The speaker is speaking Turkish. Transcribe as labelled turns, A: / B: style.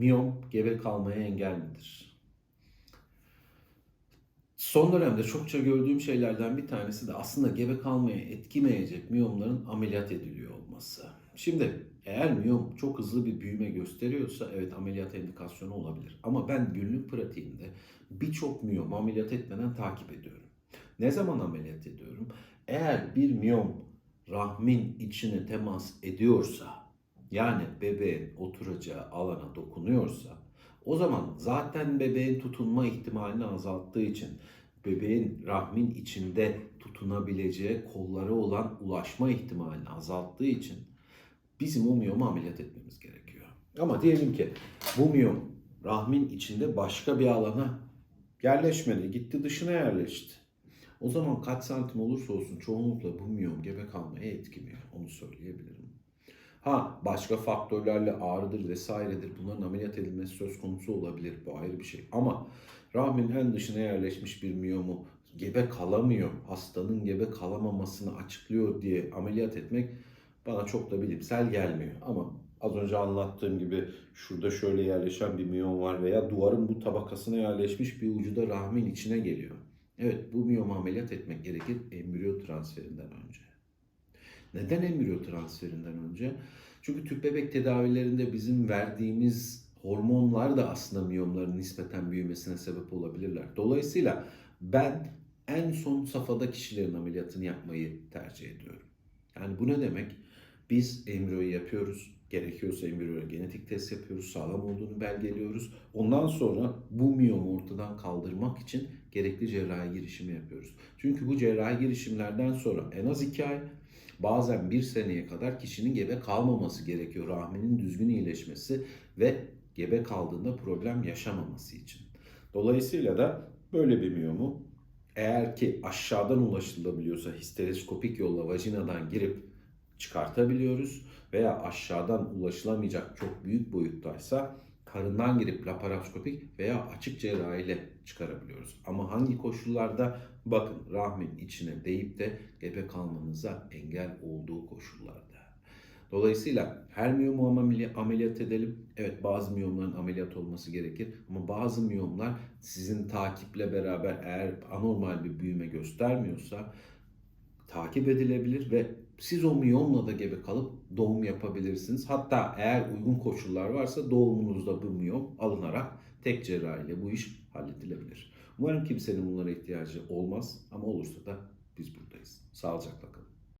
A: Miyom gebe kalmaya engel midir? Son dönemde çokça gördüğüm şeylerden bir tanesi de aslında gebe kalmaya etkilemeyecek miyomların ameliyat ediliyor olması. Şimdi eğer miyom çok hızlı bir büyüme gösteriyorsa evet ameliyat indikasyonu olabilir. Ama ben günlük pratiğimde birçok miyom ameliyat etmeden takip ediyorum. Ne zaman ameliyat ediyorum? Eğer bir miyom rahmin içine temas ediyorsa, yani bebeğin oturacağı alana dokunuyorsa, o zaman zaten bebeğin tutunma ihtimalini azalttığı için bebeğin rahmin içinde tutunabileceği kolları olan ulaşma ihtimalini azalttığı için bizim o miyomu ameliyat etmemiz gerekiyor. Ama diyelim ki bu miyom rahmin içinde başka bir alana yerleşmedi, gitti dışına yerleşti. O zaman kaç santim olursa olsun çoğunlukla bu miyom gebe kalmaya etkiliyor. Onu söyleyebilirim. Ha başka faktörlerle ağrıdır vesairedir bunların ameliyat edilmesi söz konusu olabilir. Bu ayrı bir şey. Ama rahmin en dışına yerleşmiş bir miyomu gebe kalamıyor, hastanın gebe kalamamasını açıklıyor diye ameliyat etmek bana çok da bilimsel gelmiyor. Ama az önce anlattığım gibi şurada şöyle yerleşen bir miyom var veya duvarın bu tabakasına yerleşmiş bir ucu da rahmin içine geliyor. Evet bu miyomu ameliyat etmek gerekir embriyo transferinden önce. Neden embriyo transferinden önce? Çünkü tüp bebek tedavilerinde bizim verdiğimiz hormonlar da aslında miyomların nispeten büyümesine sebep olabilirler. Dolayısıyla ben en son safhada kişilerin ameliyatını yapmayı tercih ediyorum. Yani bu ne demek? Biz embriyoyu yapıyoruz. Gerekiyorsa embriyoya genetik test yapıyoruz. Sağlam olduğunu belgeliyoruz. Ondan sonra bu miyomu ortadan kaldırmak için gerekli cerrahi girişimi yapıyoruz. Çünkü bu cerrahi girişimlerden sonra en az 2 ay bazen bir seneye kadar kişinin gebe kalmaması gerekiyor. Rahminin düzgün iyileşmesi ve gebe kaldığında problem yaşamaması için. Dolayısıyla da böyle bir miyomu eğer ki aşağıdan ulaşılabiliyorsa histeroskopik yolla vajinadan girip çıkartabiliyoruz veya aşağıdan ulaşılamayacak çok büyük boyuttaysa karından girip laparoskopik veya açık cerrahiyle çıkarabiliyoruz. Ama hangi koşullarda? Bakın rahmin içine değip de gebe kalmanıza engel olduğu koşullarda. Dolayısıyla her miyomu ameli- ameliyat edelim. Evet bazı miyomların ameliyat olması gerekir ama bazı miyomlar sizin takiple beraber eğer anormal bir büyüme göstermiyorsa takip edilebilir ve siz o miyomla da gebe kalıp doğum yapabilirsiniz. Hatta eğer uygun koşullar varsa doğumunuzda bu miyom alınarak tek cerrahiyle bu iş halledilebilir. Umarım kimsenin bunlara ihtiyacı olmaz ama olursa da biz buradayız. Sağlıcakla kalın.